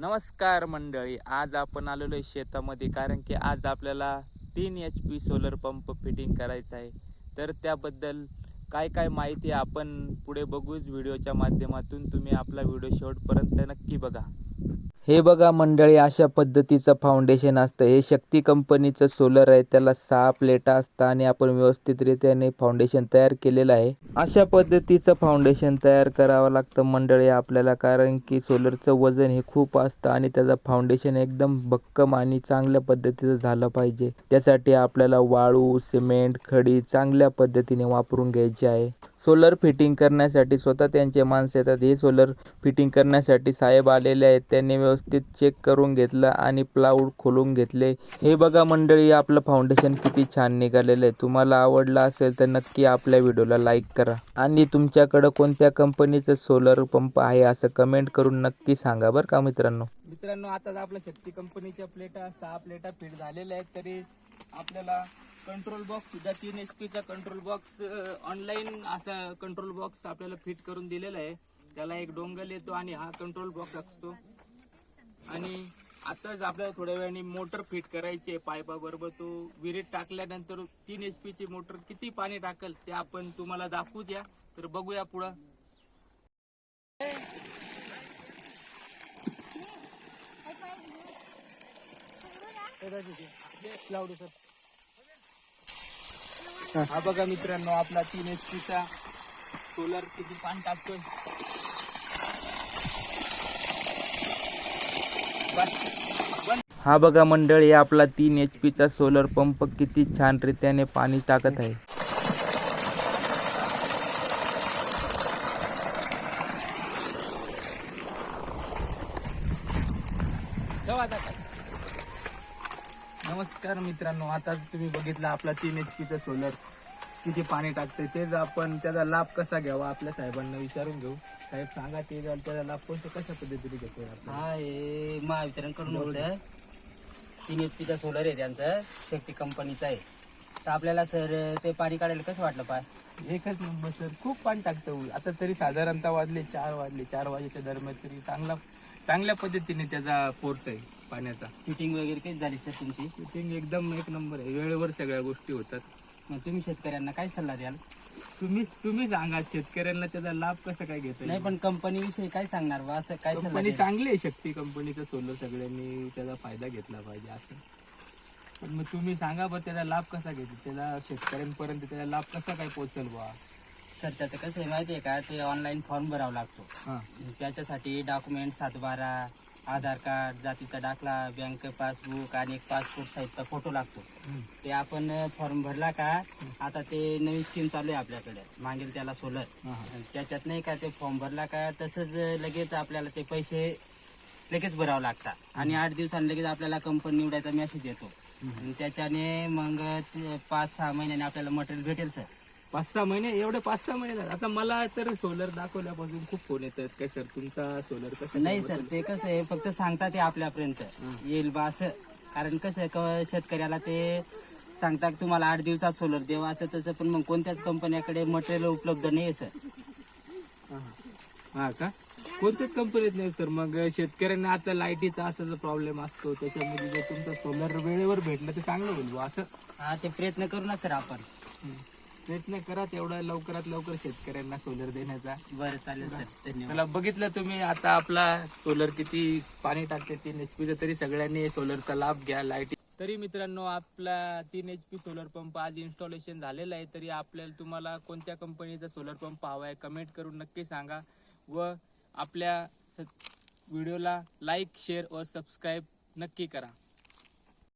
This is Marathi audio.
नमस्कार मंडळी आज आपण आलेलो आहे शेतामध्ये कारण की आज आपल्याला तीन H P solar pump fitting करायचा आहे. तर त्याबद्दल काय काय माहिती आपण पुढे बघूच व्हिडिओच्या माध्यमातून. तुम्ही आपला व्हिडिओ शेवटपर्यंत नक्की बघा. हे बघा मंडळी अशा पद्धतीचं फाउंडेशन असतं. हे शक्ती कंपनीचं सोलर आहे. त्याला सहा प्लेटा असतं आणि आपण व्यवस्थितरित्याने फाउंडेशन तयार केलेलं आहे. अशा पद्धतीचं फाउंडेशन तयार करावं लागतं मंडळी आपल्याला कारण की सोलरचं वजन हे खूप असतं आणि त्याचं फाउंडेशन एकदम भक्कम आणि चांगल्या पद्धतीचं झालं पाहिजे. त्यासाठी आपल्याला वाळू सिमेंट खडी चांगल्या पद्धतीने वापरून घ्यायची आहे. सोलर फिटिंग करण्यासाठी स्वतः त्यांचे माणसं येतात. हे सोलर फिटिंग करण्यासाठी साहेब आलेले आहेत. त्यांनी व्यवस्थित चेक करून घेतलं आणि प्लाऊड खोलून घेतले. हे बघा मंडळी आपलं फाउंडेशन किती छान निघालेलं आहे. तुम्हाला आवडलं असेल तर नक्की आपल्या व्हिडिओला लाईक करा. आणि तुमच्याकडं कोणत्या कंपनीचं सोलर पंप आहे असं कमेंट करून नक्की सांगा बरं का मित्रांनो. मित्रांनो आता आपल्या शक्ती कंपनीच्या प्लेटा सहा प्लेटा फिट झालेल्या आहेत तरी आपल्याला कंट्रोल बॉक्स सुद्धा तीन एच पीचा कंट्रोल बॉक्स ऑनलाईन असा कंट्रोल बॉक्स आपल्याला फिट करून दिलेला आहे. त्याला एक डोंगल येतो आणि हा कंट्रोल बॉक्स असतो. आणि आताच आपल्याला थोड्या वेळाने मोटर फिट करायची आहे पायपाबरोबर. तो विहिरीत टाकल्यानंतर तीन एच पीची मोटर किती पाणी टाकल ते आपण तुम्हाला दाखवू द्या तर बघूया पुढं. हा बघा मित्रांनो आपला तीन एच पीचा सोलर किती पाणी टाकतोय? हा बघा मंडळी आपला तीन एच पीचा सोलर पंप किती छान रीत्याने पाणी टाकत आहे. नमस्कार मित्रांनो आता तुम्ही बघितलं आपला तीन एच पीचा सोलर किती पाणी टाकतंय तेच आपण त्याचा लाभ कसा घ्यावा आपल्या साहेबांना विचारून घेऊ. साहेब सांगा ते त्याचा लाभ कोणत्या कशा पद्धतीने घेतोय आपण? हा हे महावितरणकडून होतं. तीन एच पीचा सोलर आहे त्यांचं शक्ती कंपनीचा आहे. तर आपल्याला सर ते पाणी काढायला कसं वाटलं पाय एकच नंबर सर. खूप पाणी टाकतं आता तरी साधारणतः वाजले चार वाजले चार वाजेच्या दरम्यान तरी चांगला चांगल्या पद्धतीने त्याचा फोर्स आहे पाण्याचा. फिटिंग वगैरे कशी झाली सर तुमची? फिटिंग एकदम एक नंबर आहे. वेळेवर सगळ्या गोष्टी होतात. मग तुम्ही शेतकऱ्यांना काय सल्ला द्याल? तुम्ही तुम्ही सांगा शेतकऱ्यांना त्याचा लाभ कसा काय घेता नाही पण कंपनी विषयी काय सांगणार बा? असं काय सल्ला कंपनी द्याल? चांगली आहे शक्ती कंपनीचं सोलर सगळ्यांनी त्याचा फायदा घेतला पाहिजे असं. पण मग तुम्ही सांगा बरं त्याचा लाभ कसा घेतो त्याला शेतकऱ्यांपर्यंत त्याचा लाभ कसा काय पोहोचल बा? सर त्याचं कसं आहे माहिती आहे का? ते ऑनलाईन फॉर्म भरावा लागतो. हा. त्याच्यासाठी डॉक्युमेंट सातबारा आधार कार्ड जातीचा दाखला बँक पासबुक आणि एक पासपोर्ट साईजचा फोटो लागतो. ते आपण फॉर्म भरला का आता ते नवीन स्कीम चालू आहे आपल्याकडे. मागेल त्याला सोलर त्याच्यात नाही का ते फॉर्म भरला का तसंच लगेच आपल्याला ते पैसे लगेच भरावं लागतात. आणि आठ दिवसांनी लगेच आपल्याला कंपनी निवडायचा मेसेज येतो. त्याच्याने मग पाच सहा महिन्याने आपल्याला मटेरियल भेटेल सर पाच सहा महिने एवढे पाच सहा महिने झाले. आता मला तर सोलर दाखवल्यापासून खूप फोन येतात. काय सर तुमचा सोलर कसं नाही सर ते कसं आहे फक्त सांगतात ते आपल्यापर्यंत. येईल बा असं. कारण कसं आहे का शेतकऱ्याला ते सांगतात की तुम्हाला आठ दिवसात सोलर देवा असं तसं. पण मग कोणत्याच कंपन्याकडे मटेरियल उपलब्ध नाही आहे सर हा. का? कोणत्याच कंपनीत नाही सर मग शेतकऱ्यांना आता लाईटीचा असा जो प्रॉब्लेम असतो. त्याच्यामध्ये जर तुमचा सोलर वेळेवर भेटला तर चांगलं होईल बुवा असं. हा ते प्रयत्न करू ना सर आपण. प्रयत्न करा तेवढा लवकरात लवकर शेतकऱ्यांना सोलर देण्याचा. बरं चालेल सर. धन्यवाद. मला बघितलं तुम्ही आता आपला सोलर किती पाणी टाकते तीन एच पीचं तरी सगळ्यांनी सोलरचा लाभ घ्या लाइट तरी मित्रांनो आपला तीन एच पी सोलर पंप आज इन्स्टॉलेशन झालेला आहे तरी आपल्याला तुम्हाला कोणत्या कंपनीचा सोलर पंप हवा आहे कमेंट करून नक्की सांगा. व आपल्या व्हिडिओला लाईक शेअर व सबस्क्राईब नक्की करा.